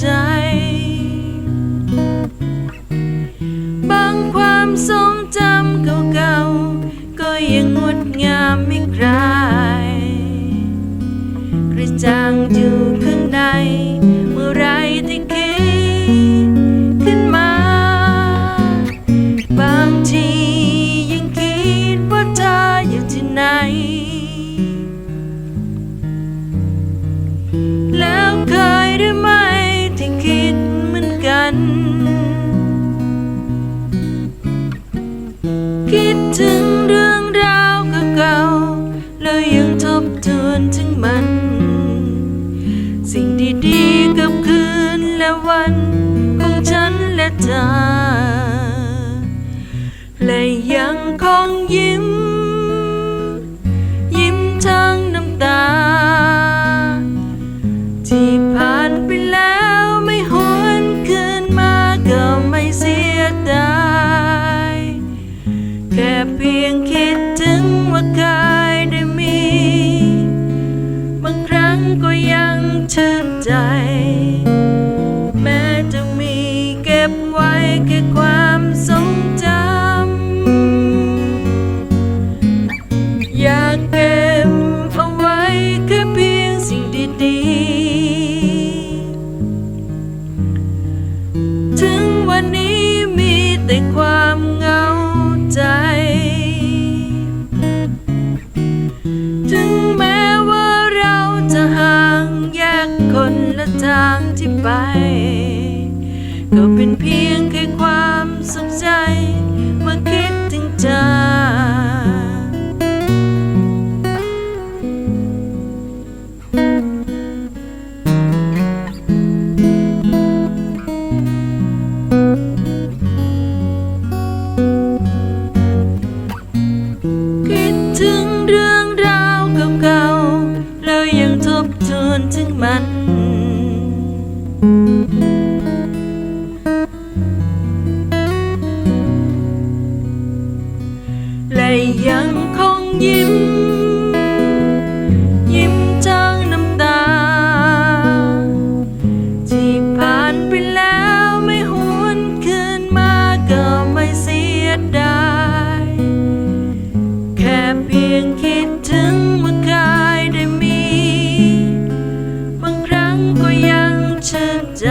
ใจ บางความทรงจำเก่าๆ ก็ยังงดงามไม่คลายกระจ่างอยู่ข้างใน เมื่อไรที่คิดขึ้นมา บางที สิ่งดีๆกับคืนและวันของฉันและเธอและยังคงยิ้ม ยิ้มทั้งน้ำตาางที่ไป ยังคงยิ้ม ยิ้มจางน้ำตา ที่ผ่านไปแล้วไม่หวนคืนมาก็ไม่เสียดาย แค่เพียงคิดถึงเมื่อเคยได้มี บางครั้งก็ยังชื่นใจ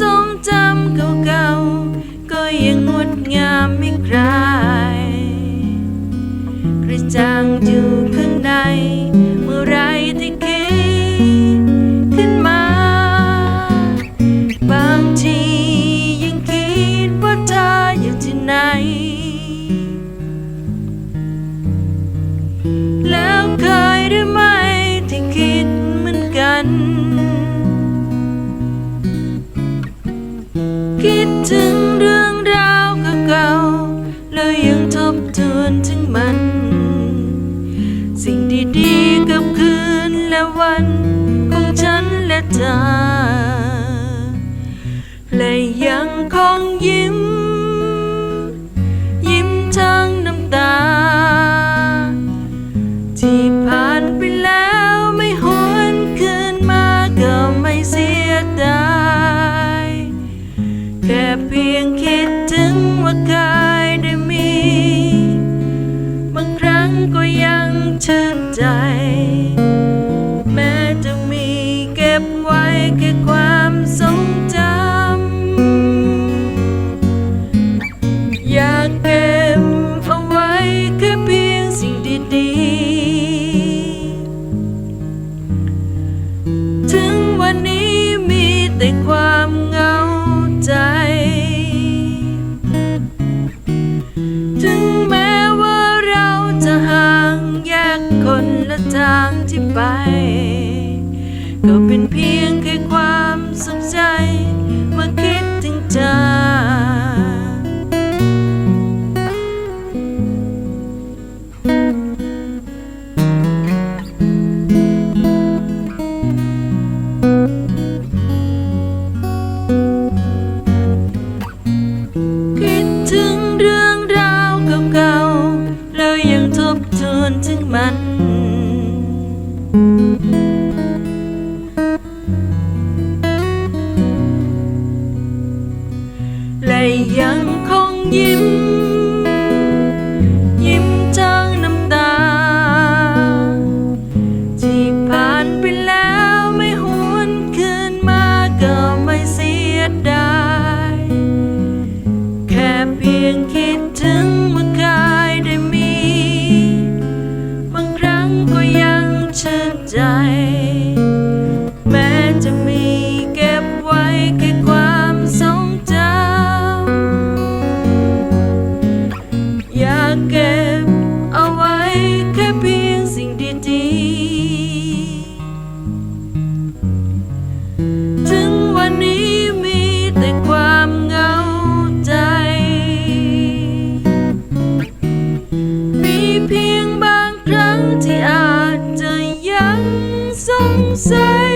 ทรงจำเก่าๆ ก็ยังงดงามไม่คลาย กระจ่างจ และยังคงยิ้ม แค่ความทรงจำอยากเก็บเอาไว้แค่เพียงสิ่งดีๆ ถึงวันนี้มีแต่ความเหงาใจ ถึงแม้ว่าเราจะห่างแยกคนละทางที่ไป เก็บเอาไว้แค่เพียงสิ่งดีๆ ถึงวันนี้มีแต่ความเหงาใจ มีเพียงบางครั้งที่อาจจะยังสงสัย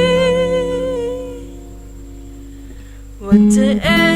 ว่าเธอเอง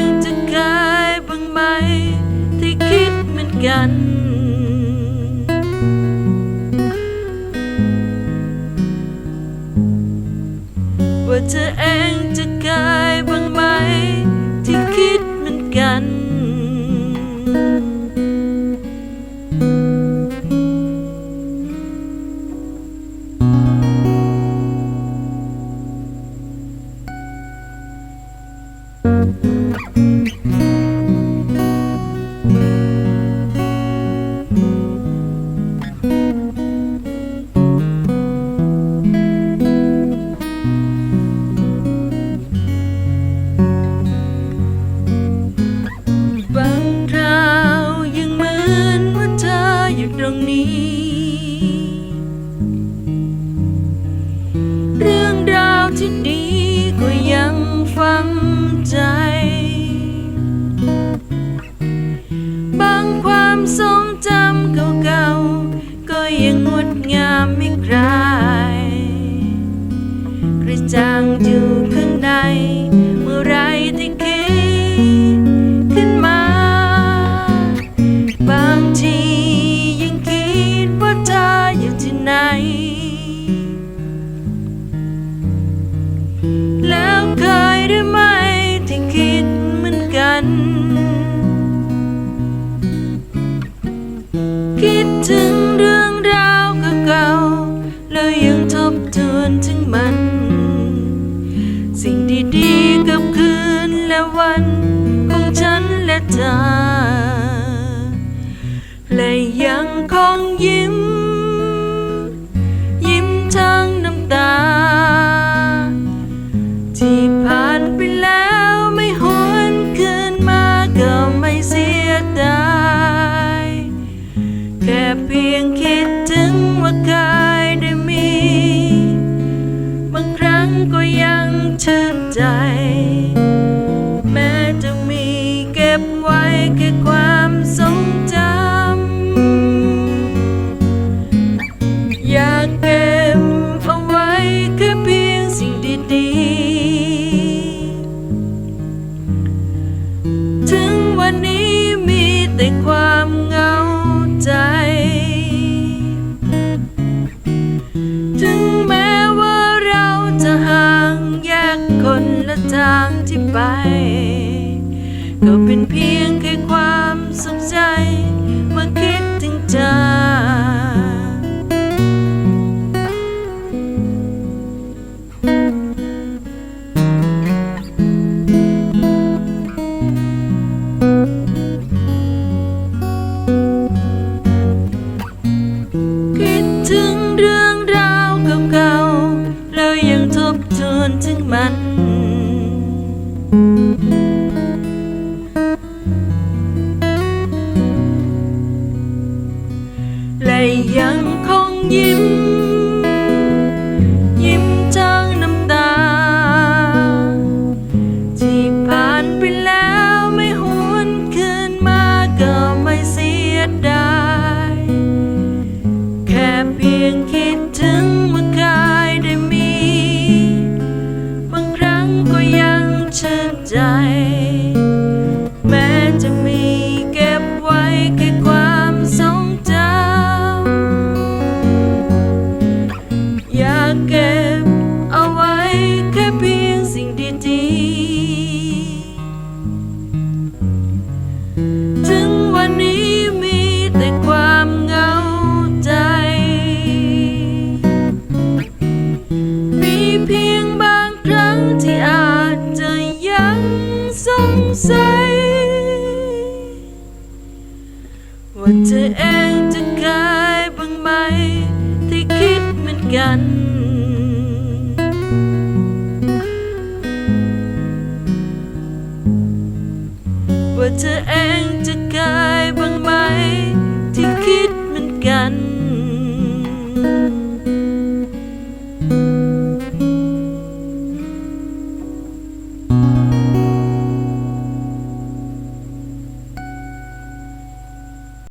จางอยู่ข้างใน เมื่อไรที่ และยังคงย 偏给